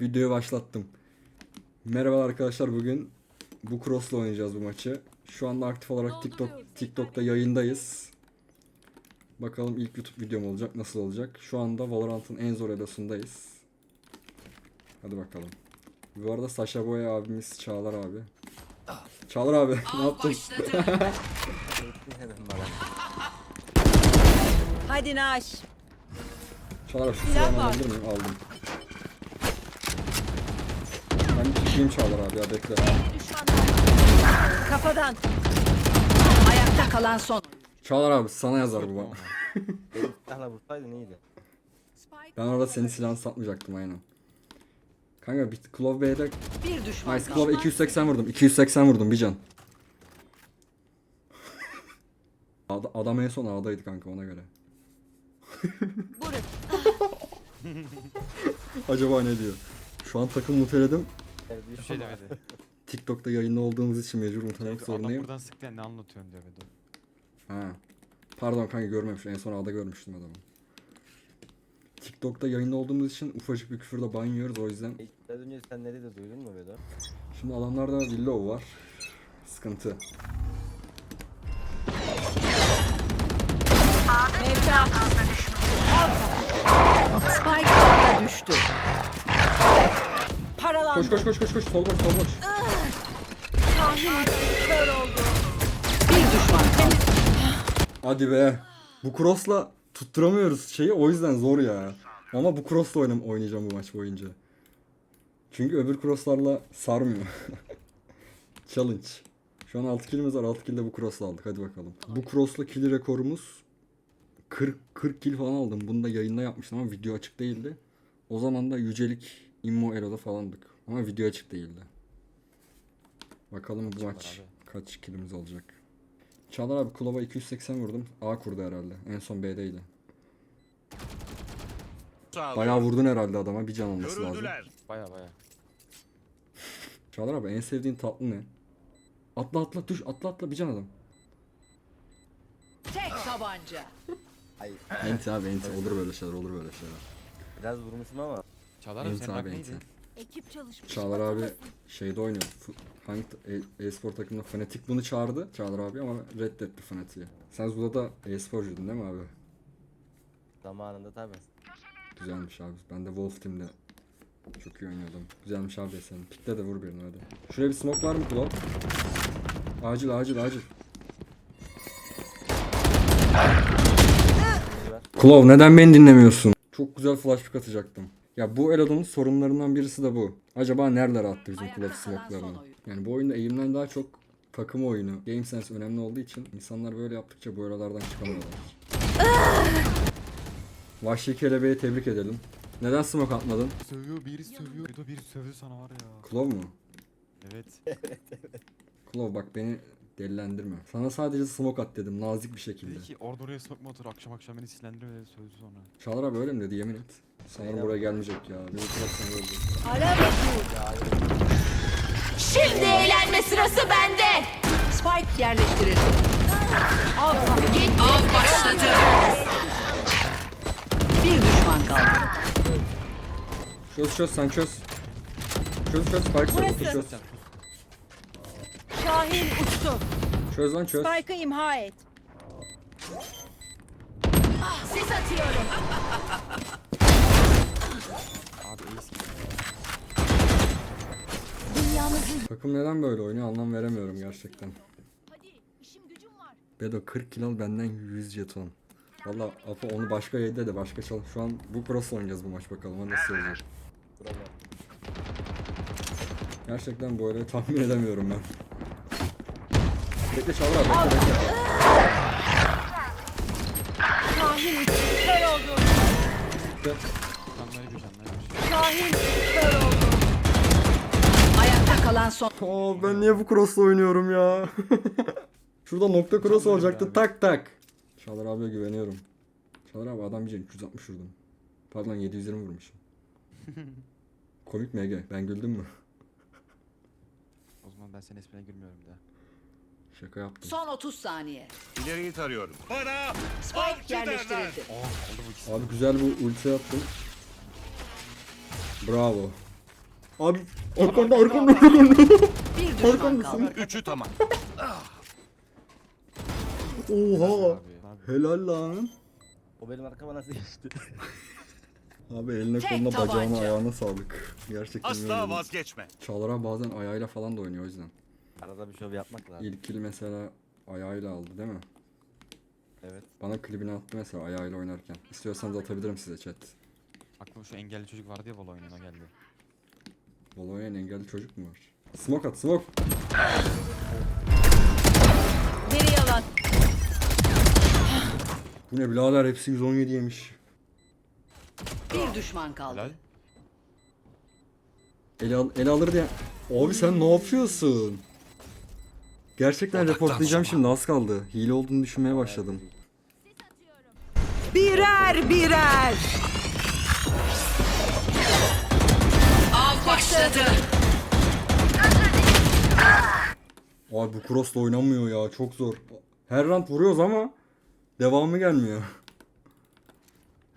Videoyu başlattım. Merhaba arkadaşlar bugün bu cross'la oynayacağız bu maçı. Şu anda aktif olarak TikTok TikTok'ta yayındayız. Bakalım ilk YouTube videom olacak nasıl olacak. Şu anda Valorant'ın en zor elosundayız. Hadi bakalım. Bu arada Sasha Boy abimiz Çağlar abi. Çağlar abi ne yaptın? Hadi Naş. Çağlar abi şu Silah silahını var. alabilir miyim? Aldım. Tutayım Çağlar abi ya bekle. Kafadan. Ayakta kalan son. Çağlar abi sana yazar bu silahla vursaydın iyiydi. Ben orada senin silahını satmayacaktım aynen. Kanka bir Claw B'de Bir düşman Nice. Claw 280 vurdum. 280 vurdum bir can. Ad- Adam en son A'daydı kanka ona göre. Acaba ne diyor? Şu an takım muteledim. Bir Bir şey demedi. TikTok'ta yayında olduğumuz için mecbur Çünkü adam zorundayım. buradan sıktı ya, ne anlatıyorsun diyor Bedo. Ha. Pardon kanka görmemişim. En son A'da görmüştüm adamı. TikTok'ta yayında olduğumuz için ufacık bir küfürde ban yiyoruz o yüzden. E, Az önce sen nerede duydun mu Bedo? Şimdi adamlarda Willow var. Sıkıntı. Spike düştü. Paralandı. Koş koş koş koş koş sol boş sol boş. Kör oldu. Bir düşman kaldı. Hadi be. Bu cross'la tutturamıyoruz şeyi o yüzden zor ya. Ama bu cross'la oynam oynayacağım bu maç boyunca. Çünkü öbür cross'larla sarmıyor. Challenge. Şu an 6 killimiz var. 6 kill de bu cross'la aldık. Hadi bakalım. Bu cross'la kill rekorumuz 40 40 kill falan aldım. Bunu da yayında yapmıştım ama video açık değildi. O zaman da yücelik Immo Elo'da falandık. Ama video açık değildi. Bakalım bu maç kaç killimiz olacak. Çağlar abi Klova 280 vurdum. A kurdu herhalde. En son B'deydi. Bayağı vurdun herhalde adama. Bir can olması lazım. Baya baya. Çağlar abi en sevdiğin tatlı ne? Atla atla düş atla atla bir can adam. Tek tabanca. Ay Enti abi enti olur böyle şeyler olur böyle şeyler. biraz vurmuşum ama. Çağlar abi Enti senin abi neydi? enti. Ekip çalışmış. Çağlar abi şeyde oynuyor. Fu- Hangi ta- e- e-spor takımında Fnatic bunu çağırdı Çağlar abi ama reddetti Fnatic'i. Sen Zula'da e-sporcuydun değil mi abi? Zamanında tabi. Güzelmiş abi. Ben de Wolf Team'de çok iyi oynuyordum. Güzelmiş abi senin. Pikte de vur birini hadi. Şuraya bir smoke var mı Klov? Acil acil acil. Klov neden beni dinlemiyorsun? Çok güzel flash pick atacaktım. Ya bu Elodon'un sorunlarından birisi de bu. Acaba nerelere attı bizim son oyun. Yani bu oyunda eğimden daha çok takım oyunu, game sense önemli olduğu için insanlar böyle yaptıkça bu aralardan çıkamıyorlar. Vahşi kelebeği tebrik edelim. Neden smoke atmadın? Sövüyor biri sövüyor. Bedo biri sövdü sana var ya. Klov mu? Evet. Klov bak beni delilendirme. Sana sadece smoke at dedim nazik bir şekilde. Dedi ki orada oraya sokma otur akşam akşam beni silendiriyor dedi sövdü sonra. Çağlar abi öyle mi dedi yemin et. Sanırım buraya gelmeyecek ya. Bir oturak sana öldü. Ara. Şimdi eğlenme sırası bende. Spike yerleştirildi. Av başladı. Bir düşman kaldı. Çöz çöz sen çöz. Çöz çöz Spike çöz otur çöz. Şahin uçtu. Çöz lan çöz. Spike'ı imha et. Sis atıyorum. Abi Takım neden böyle oynuyor anlam veremiyorum gerçekten. Hadi işim gücüm var. Bedo 40 kilo benden 100 jeton. Valla Apo onu başka yerde de başka çal. Şu an bu cross oynayacağız bu maç bakalım nasıl olacak. Gerçekten böyle tahmin edemiyorum ben. Bekle abi bekle bekle. Şahin. Kör oldu. canları bir canları bir. Şahin kör oldu. Ayakta kalan son. Aa ben niye bu cross'la oynuyorum ya? Şurada nokta cross olacaktı tak tak. Çağlar abiye güveniyorum. Çağlar abi adam yiyecek 360 vurdum. Pardon 720 vurmuşum. Komik mi Ege? Ben güldüm mü? O zaman ben senin esprine gülmüyorum bir daha. Şaka yaptım. Son 30 saniye. İleriyi tarıyorum. Bana Spike yerleştirildi. Oh. Abi güzel bu ulti attım. Bravo. Abi arkanda arkanda arkanda. Bir düşman kaldı. Üçü tamam. Oha. Helal lan. O benim arkama nasıl geçti? Abi eline Tek koluna bacağına tabanca. ayağına sağlık. Gerçekten Asla öyle. vazgeçme. Çağlar abi bazen ayağıyla falan da oynuyor o yüzden. Arada bir şov yapmak lazım. İlkil mesela ayağıyla aldı değil mi? Evet. Bana klibini attı mesela ayağıyla oynarken. İstiyorsanız atabilirim size chat. Aklıma şu engelli çocuk vardı ya Valo oynayan o geldi. Valoyan engelli çocuk mu var? Smoke at smoke. Biri yalan. Bu ne birader hepsi 117 yemiş. Bir düşman kaldı. Helal. Ele, al, ele alır diye. Abi sen ne yapıyorsun? Gerçekten reportlayacağım şimdi az kaldı. Hile olduğunu düşünmeye başladım. Birer birer. Av başladı. Abi bu cross'la oynanmıyor ya çok zor. Her round vuruyoruz ama devamı gelmiyor.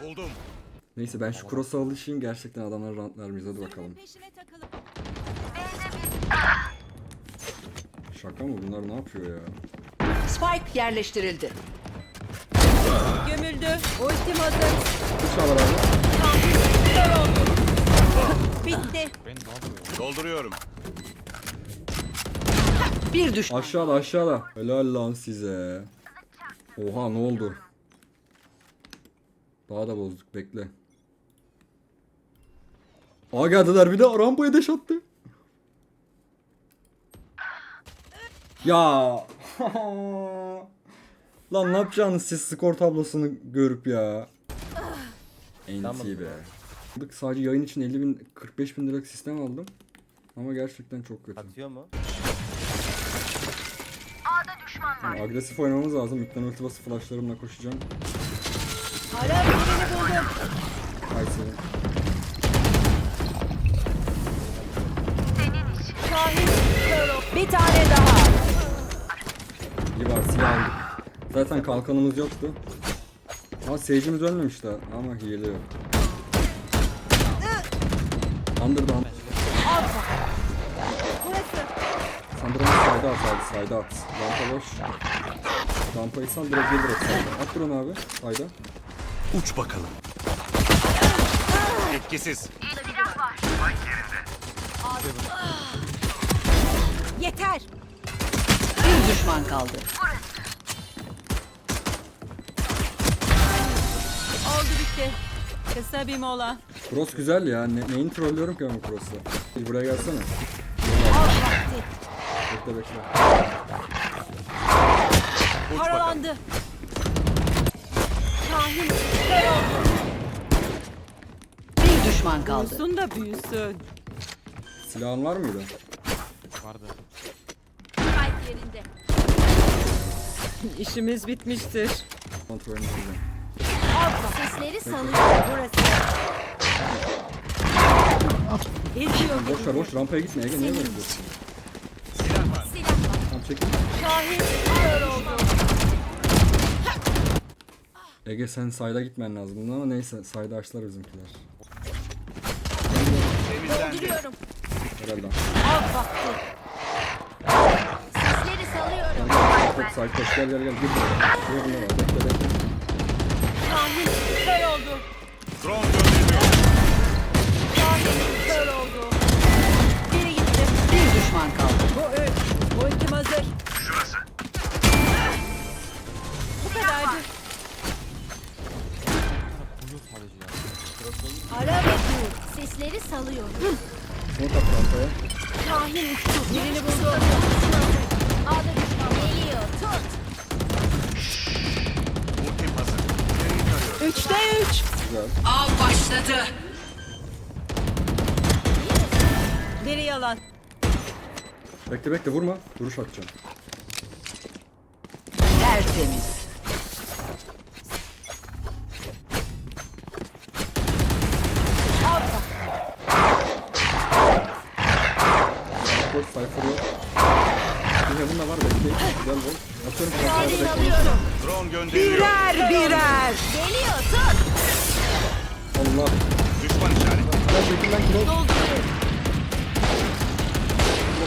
Buldum. Neyse ben şu cross'a alışayım gerçekten adamlar round vermeyiz hadi bakalım. Şaka mı bunlar ne yapıyor ya? Spike yerleştirildi. Gömüldü. Ultim hazır. Bu Çağlar abi. Bitti. Dolduruyorum. Bir düşman. Aşağıda aşağıda. Helal lan size. Oha ne oldu? Daha da bozduk bekle. Aa geldiler bir de rampaya deş attı. Ya. Lan ne yapacaksınız siz skor tablosunu görüp ya. Tamam. NT be. Bak Sadece yayın için 50 bin 45 bin liralık sistem aldım. Ama gerçekten çok kötü. Atıyor mu? Yani agresif oynamamız lazım. Mikten ulti basıp flashlarımla koşacağım. Ara birini buldum. Ay. İyi var silah aldık. Zaten kalkanımız yoktu. Ama sage'imiz ölmemiş daha. Ama hile yok. Underdown. Sandıra'nın sayda at abi sayda at. Rampa boş. Rampayı direkt gelir et sayda. At drone abi sayda. Uç bakalım. Etkisiz. Yeter. Düşman kaldı. Oldu bitti. Kısa bir mola. Cross güzel ya. Ne, neyini trollüyorum ki ben bu cross'la? Buraya gelsene. Bekle bekle. Paralandı. Şahin. kör oldu. Bir düşman kaldı. Büyüsün de büyüsün. Silahın var mıydı? Vardı. Spike yerinde. İşimiz bitmiştir. Kontrolünü. Sesleri salıyor. Burası. Eziyor Boş ver boş rampaya gitme Ege niye böyle diyorsun? Silah var. Silah var. Tamam çekil. Şahin. Kör oldu. Ege sen sayda gitmen lazım ama neyse sayda açtılar bizimkiler. Temizlendi. Herhalde. Av vakti. Sahip koş gel gel gel gir. Gir bunlara bekle bekle. Şahin. Kör oldu. Drone gönderiliyor. Şahin. Kör oldu. Biri gitti. Bir düşman kaldı. Bu üç. Ultim hazır. Bu kadardı. Ara ve dur. Sesleri salıyorum. Smoke at rampaya. Şahin uçtu. Birini buldu. Ağda. Ultim hazır. İleriyi tarıyorum. Üçte üç. Güzel. Av başladı. Biri yalan. Bekle bekle vurma. Duruş atacağım. Tertemiz. Sayfa yok. Bir heaven da var bekleyin. Gel bol. Atıyorum. Drone gönderiliyor. Birer birer. Geliyor. Tut. Allah. Düşman işareti. Gel çekil lan kilo.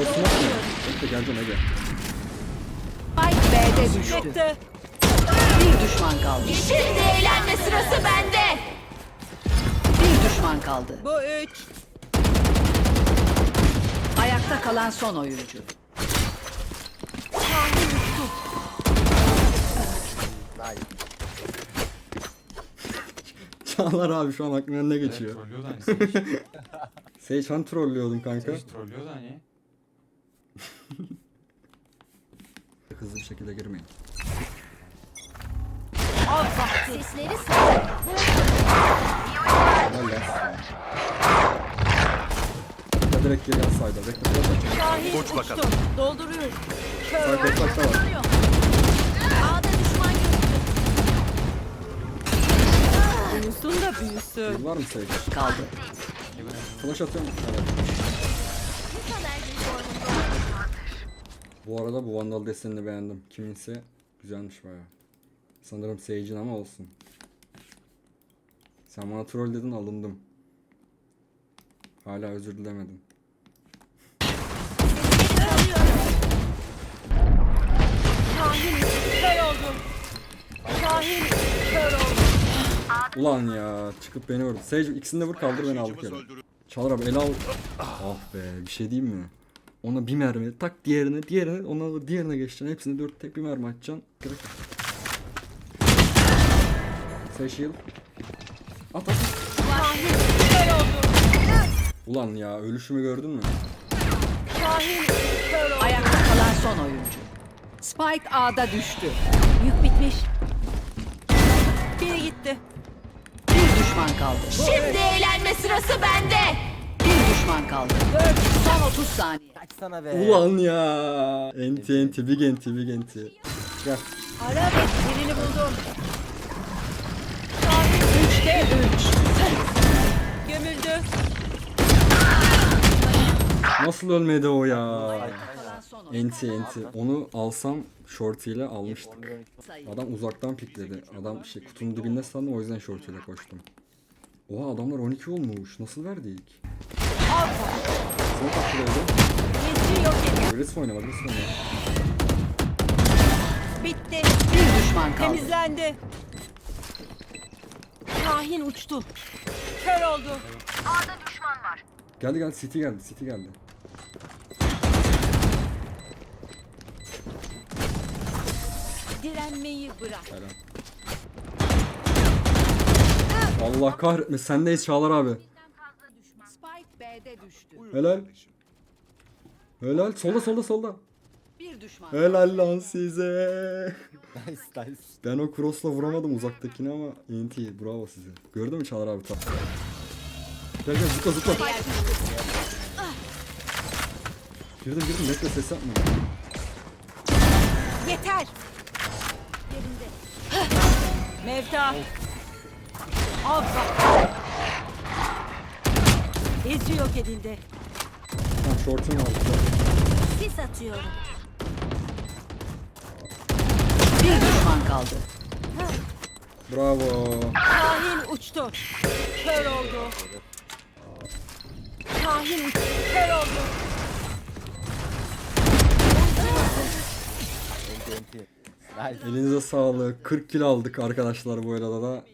Nasıl? Bekle geleceğim Ege. Spike B'de düştü. Bir düşman kaldı. Şimdi eğlenme sırası bende. Bir düşman kaldı. Bu üç. Ayakta kalan son oyuncu. Çağlar abi şu an aklımdan ne geçiyor? trollüyordu hani Sage. Sage hani trollüyordun kanka? Sage trollüyordu hani. Hızlı bir şekilde girmeyin. Sesleri salın. Helal lan. Direkt geri sayda. Bekle flash. Şahin Uç bakalım. uçtu. Dolduruyor. Kör oldu. back'ta var. Düşman görüldü. Büyüsün de büyüsün. Heal var mı Sage? Kaldı. Flash atıyorum. Evet. Ne kadar bir formunda. Bu arada bu Vandal desenini beğendim. Kiminse güzelmiş baya. Sanırım Sage'in ama olsun. Sen bana troll dedin alındım. Hala özür dilemedin. Şahin kör oldu. Şahin kör oldu. Ulan ya çıkıp beni vurdu. Sage ikisini de vur kaldır beni aldık yere. Çağlar abi el al. Ah be bir şey diyeyim mi? Ona bir mermi tak diğerine diğerine ona da diğerine geçeceksin. Hepsini dört tek bir mermi atacaksın. Gerek yok. Say shield. At at. Şahin kör oldu. Ulan ya ölüşümü gördün mü? Şahin kör oldu. Ayakta kalan son oyuncu. Spike A'da düştü. Yük bitmiş. Biri gitti. Bir düşman kaldı. Şimdi eğlenme sırası bende. Bir düşman kaldı. Son 30 saniye. Kaçsana be. Ulan ya. Enti enti big enti big enti. Gel. Ara birini buldum. Üçte üç. Gömüldü. Nasıl ölmedi o ya? Enti enti. Onu alsam short ile almıştık. 11 12 Sayı. Adam uzaktan pikledi. Adam şey kutunun dibinde sandım o yüzden short ile koştum. Oha adamlar 12 olmuş. Nasıl verdik? Yesi yok edin. Öylesi oynama, öylesi oynama. Bitti. Bir düşman kaldı. Temizlendi. Şahin uçtu. Kör oldu. Geldi geldi City geldi City geldi. Direnmeyi bırak. Helal. Allah kahretmesin sendeyiz Çağlar abi. Spike B'de düştü. Helal. Helal solda solda solda. Bir düşman. Helal lan size. Nice nice. Ben o cross'la vuramadım uzaktakini ama NT bravo size. Gördün mü Çağlar abi tam? Gel gel zıpla zıpla. Girdim girdim bekle ses yapma. Yeter. Mevta. Al bak. İzi yok edildi. Tamam short'um var. Sis atıyorum. Bir düşman kaldı. Bravo. Şahin uçtu. Kör oldu. Şahin uçtu. Kör oldu. Nice. Elinize sağlık. 40 kilo aldık arkadaşlar bu arada da.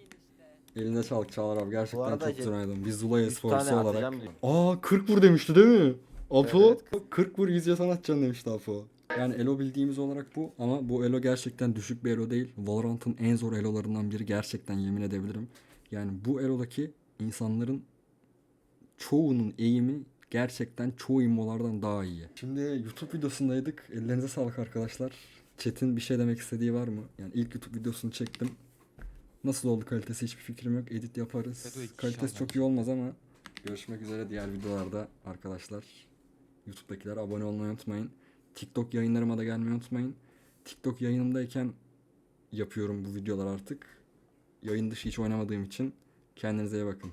Elinize sağlık Çağlar abi. Gerçekten çok oynadın. Biz Zula Esports'u olarak. Aa 40 vur demişti değil mi? Apo Evet, 40 vur 100 yasan atacaksın demişti Apo. Yani elo bildiğimiz olarak bu ama bu elo gerçekten düşük bir elo değil. Valorant'ın en zor elolarından biri gerçekten yemin edebilirim. Yani bu elodaki insanların çoğunun eğimi gerçekten çoğu immolardan daha iyi. Şimdi YouTube videosundaydık. Ellerinize sağlık arkadaşlar. Chat'in bir şey demek istediği var mı? Yani ilk YouTube videosunu çektim. Nasıl oldu kalitesi hiçbir fikrim yok. Edit yaparız. Evet, o iki Kalitesi çok iyi olmaz ama görüşmek üzere diğer videolarda arkadaşlar. YouTube'dakiler abone olmayı unutmayın. TikTok yayınlarıma da gelmeyi unutmayın. TikTok yayınımdayken yapıyorum bu videolar artık. Yayın dışı hiç oynamadığım için kendinize iyi bakın.